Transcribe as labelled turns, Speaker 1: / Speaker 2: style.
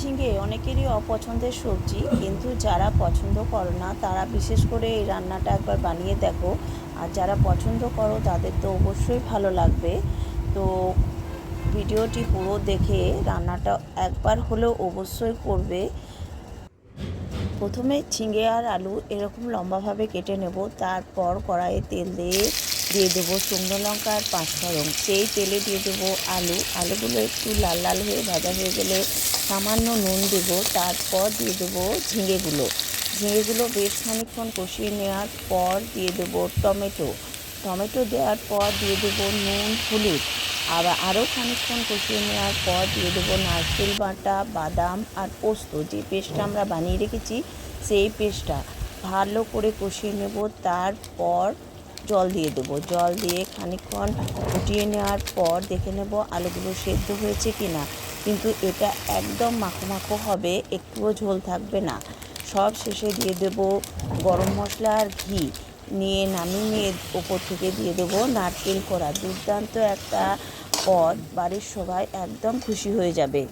Speaker 1: ঝিঙে অনেকেরই অপছন্দের সবজি, কিন্তু যারা পছন্দ করো না, তারা বিশেষ করে এই রান্নাটা একবার বানিয়ে দেখো। আর যারা পছন্দ করো, তাদের তো অবশ্যই ভালো লাগবে। তো ভিডিওটি পুরো দেখে রান্নাটা একবার হলেও অবশ্যই করবে। প্রথমে ঝিঙে আর আলু এরকম লম্বাভাবে কেটে নেব, তারপর কড়াইয়ে তেল দিয়ে দিয়ে দেবো শুকনো লঙ্কা আর পাঁচফোড়ন। সেই তেলে দিয়ে দেবো আলু। আলুগুলো একটু লাল লাল হয়ে ভাজা হয়ে গেলে সামান্য নুন দেবো, তারপর দিয়ে দেবো ঝিঙেগুলো। ঝিঙেগুলো বেশ খানিকক্ষণ কষিয়ে নেওয়ার পর দিয়ে দেবো টমেটো। টমেটো দেওয়ার পর দিয়ে দেবো নুন, হলুদ। আবার আরও খানিকক্ষণ কষিয়ে নেওয়ার পর দিয়ে দেবো নারকেল বাটা, বাদাম আর পোস্ত। যে পেস্টটা আমরা বানিয়ে রেখেছি, সেই পেস্টটা ভালো করে কষিয়ে নেব। তারপর জল দিয়ে দেবো। জল দিয়ে খানিকক্ষণ ফুটিয়ে নেওয়ার পর দেখে নেব আলুগুলো সেদ্ধ হয়েছে কি না কিন্তু এটা একদম মাখো মাখো হবে, একটুও ঝোল থাকবে না। সব শেষে দিয়ে দেব গরম মশলা আর ঘি। নিয়ে নামিয়ে ওপর থেকে দিয়ে দেবো নারকেল করা দুর্দান্ত একটা পদ, বাড়ির সবাই একদম খুশি হয়ে যাবে।